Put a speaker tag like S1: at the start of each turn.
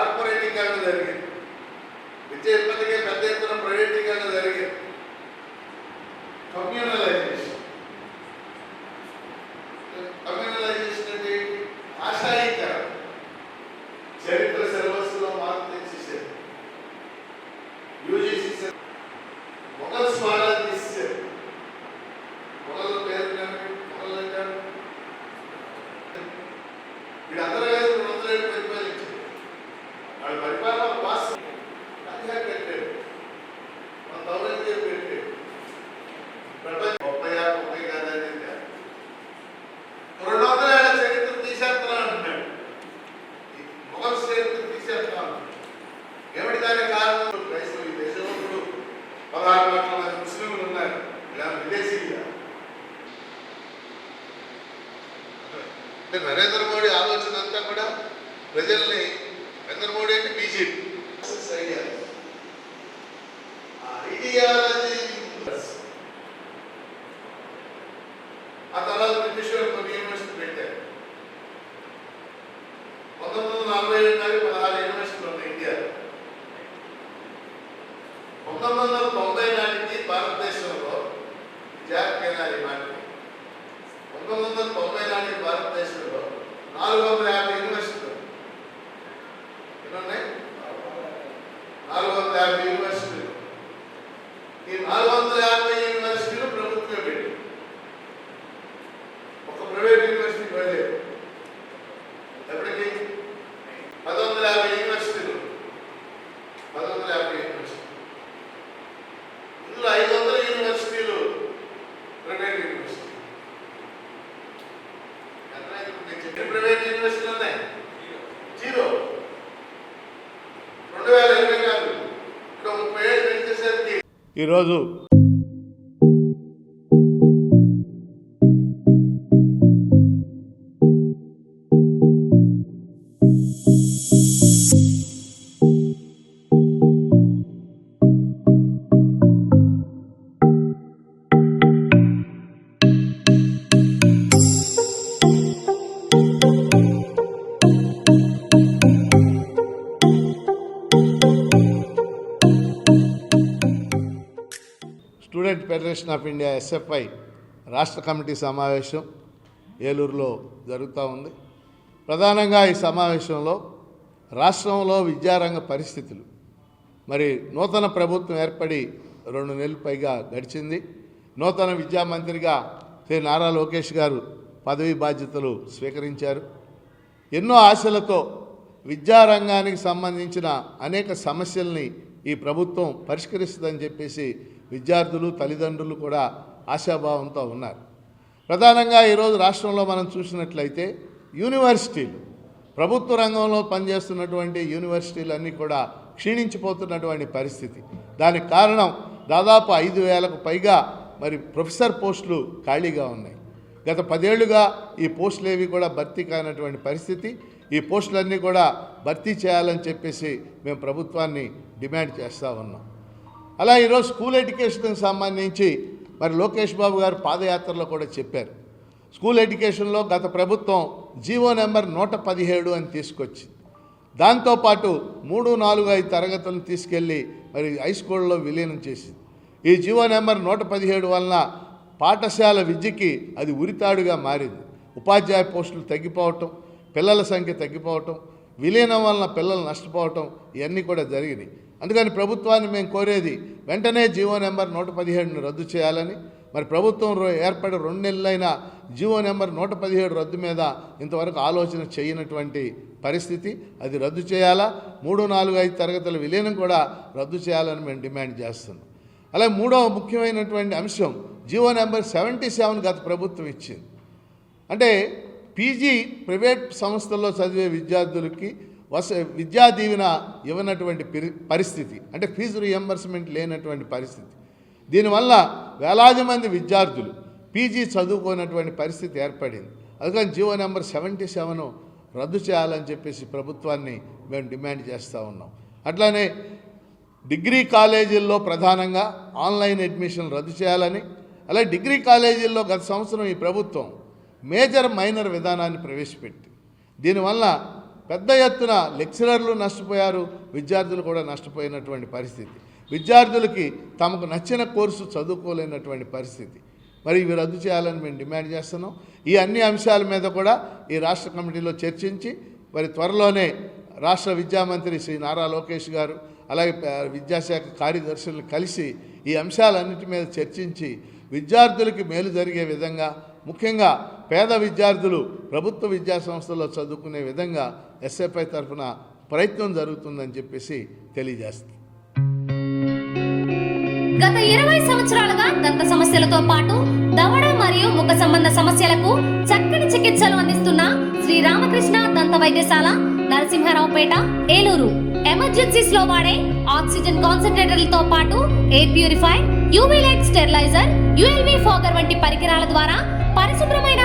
S1: కార్పొరేటీకరణ జరిగింది. విద్య ఇప్పటికే పెద్ద ఎత్తున ప్రైవేటీకరణ జరిగింది. కమ్యూనల్ అంటే నరేంద్ర మోడీ ఆలోచన అంతా కూడా ప్రజల్ని నరేంద్ర మోడీ అంటే బీజేపీ. ఐడియా ఐడియాలజీ ఆ తర్వాత బ్రిటిష్ కొన్ని యూనివర్సిటీ పెట్టారు. పంతొమ్మిది వందల నలభై ఏడు నాటికి పదహారు యూనివర్సిటీలు ఉన్నాయి ఇండియాలో పంతొమ్మిది వందల తొంభై నాటికి భారతదేశంలో జాగ్రత్తగా ఈ మాటకి పంతొమ్మిది వందల తొంభై నాటికి భారతదేశంలో నాలుగు వందల యాభై యూనివర్సిటీలు ఎన్ని ఉన్నాయి నాలుగు వందల యాభై యూనివర్సిటీలు ఈ నాలుగు వందల యాభై యూనివర్సిటీలు ప్రభుత్వమే పెట్టి ఒక ప్రైవేట్ యూనివర్సిటీకి వెళ్ళలేదు ఎప్పటికి పది వందల యాభై యూనివర్సిటీలు పది వందల యాభై యూనివర్సిటీలు ఇందులో ఐదు వందల యూనివర్సిటీలు ప్రైవేట్ యూనివర్సిటీ ఎన్ని ప్రైవేట్ యూనివర్సిటీలు ఉన్నాయి జీరో రెండు వేల ఇరవై నాలుగు ఇప్పుడు ముప్పై ఏళ్ళు పెంచేసరికి ఈరోజు student federation of India SFI రాష్ట్ర కమిటీ సమావేశం ఏలూరులో జరుగుతూ ఉంది. ప్రధానంగా ఈ సమావేశంలో రాష్ట్రంలో విద్యారంగ పరిస్థితులు. మరి నూతన ప్రభుత్వం ఏర్పడి రెండు నెలలు పైగా గడిచింది. నూతన విద్యా మంత్రిగా శ్రీ నారా లోకేష్ గారు పదవీ బాధ్యతలు స్వీకరించారు. ఎన్నో ఆశలతో విద్యారంగానికి సంబంధించిన అనేక సమస్యల్ని ఈ ప్రభుత్వం పరిష్కరిస్తుందని చెప్పేసి విద్యార్థులు తల్లిదండ్రులు కూడా ఆశాభావంతో ఉన్నారు. ప్రధానంగా ఈరోజు రాష్ట్రంలో మనం చూసినట్లయితే యూనివర్సిటీలు ప్రభుత్వ రంగంలో పనిచేస్తున్నటువంటి యూనివర్సిటీలన్నీ కూడా క్షీణించిపోతున్నటువంటి పరిస్థితి. దానికి కారణం దాదాపు ఐదు వేలకు పైగా మరి ప్రొఫెసర్ పోస్టులు ఖాళీగా ఉన్నాయి. గత పదేళ్ళుగా ఈ పోస్టులు ఏవి కూడా భర్తీ కానటువంటి పరిస్థితి. ఈ పోస్టులన్నీ కూడా భర్తీ చేయాలని చెప్పేసి మేము ప్రభుత్వాన్ని డిమాండ్ చేస్తూ ఉన్నాం. అలా ఈరోజు స్కూల్ ఎడ్యుకేషన్కి సంబంధించి మరి లోకేష్ బాబు గారు పాదయాత్రలో కూడా చెప్పారు. స్కూల్ ఎడ్యుకేషన్లో గత ప్రభుత్వం జీవో నెంబర్ నూట పదిహేడు అని తీసుకొచ్చింది. దాంతోపాటు మూడు నాలుగు ఐదు తరగతులను తీసుకెళ్ళి మరి హై స్కూల్లో విలీనం చేసింది. ఈ జీవో నెంబర్ నూట పదిహేడు వలన పాఠశాల విద్యకి అది ఉరితాడుగా మారింది. ఉపాధ్యాయ పోస్టులు తగ్గిపోవటం పిల్లల సంఖ్య తగ్గిపోవటం విలీనం వలన పిల్లలు నష్టపోవటం ఇవన్నీ కూడా జరిగినాయి. అందుకని ప్రభుత్వాన్ని మేము కోరేది వెంటనే జీవో నెంబర్ నూట పదిహేడును రద్దు చేయాలని. మరి ప్రభుత్వం రో- ఏర్పడి రెండు నెలలైన జీవో నెంబర్ నూట పదిహేడు రద్దు మీద ఇంతవరకు ఆలోచన చేయనటువంటి పరిస్థితి. అది రద్దు చేయాలా? మూడు నాలుగు ఐదు తరగతుల విలీనం కూడా రద్దు చేయాలని మేము డిమాండ్ చేస్తున్నాం. అలాగే మూడవ ముఖ్యమైనటువంటి అంశం జీవో నెంబర్ సెవెంటీ సెవెన్ గత ప్రభుత్వం ఇచ్చింది. అంటే పీజీ ప్రైవేట్ సంస్థల్లో చదివే విద్యార్థులకి వస విద్యా దీవెన ఇవ్వనటువంటి పరిస్థితి. అంటే ఫీజు రియంబర్స్మెంట్ లేనటువంటి పరిస్థితి. దీనివల్ల వేలాది మంది విద్యార్థులు పీజీ చదువుకోనటువంటి పరిస్థితి ఏర్పడింది. అందుకని జీవో నెంబర్ సెవెంటీ సెవెన్ రద్దు చేయాలని చెప్పేసి ప్రభుత్వాన్ని మేము డిమాండ్ చేస్తూ ఉన్నాం. అట్లానే డిగ్రీ కాలేజీల్లో ప్రధానంగా ఆన్లైన్ అడ్మిషన్ రద్దు చేయాలని అలాగే డిగ్రీ కాలేజీల్లో గత సంవత్సరం ఈ ప్రభుత్వం మేజర్ మైనర్ విధానాన్ని ప్రవేశపెట్టి దీనివల్ల పెద్ద ఎత్తున లెక్చరర్లు నష్టపోయారు విద్యార్థులు కూడా నష్టపోయినటువంటి పరిస్థితి. విద్యార్థులకి తమకు నచ్చిన కోర్సు చదువుకోలేనటువంటి పరిస్థితి. మరి ఇవి రద్దు చేయాలని మేము డిమాండ్ చేస్తున్నాం. ఈ అన్ని అంశాల మీద కూడా ఈ రాష్ట్ర కమిటీలో చర్చించి మరి త్వరలోనే రాష్ట్ర విద్యామంత్రి శ్రీ నారా లోకేష్ గారు అలాగే విద్యాశాఖ కార్యదర్శులను కలిసి ఈ అంశాలన్నిటి మీద చర్చించి విద్యార్థులకి మేలు జరిగే విధంగా ముఖ్యంగా పేద విద్యార్థులు ప్రభుత్వ విద్యా సంస్థల్లో చదువుకునే విధంగా ఎస్ఎఫ్ఐ తరఫున ప్రయత్నం జరుగుతుందని చెప్పేసి తెలియజేస్తుంది.
S2: గత ఇరవై సంవత్సరాలుగా దంత సమస్యలతో పాటు దవడ మరియు ముఖ సంబంధ సమస్యలకు చక్కని చికిత్సలు అందిస్తున్న శ్రీ రామకృష్ణ దంత వైద్యశాల నరసింహారావుపేట ఏలూరు. ఎమర్జెన్సీస్లో వాడే ఆక్సిజన్ కాన్సన్ట్రేటర్లతో పాటు air purify UV light steriliser ULV fogger వంటి పరికరాల ద్వారా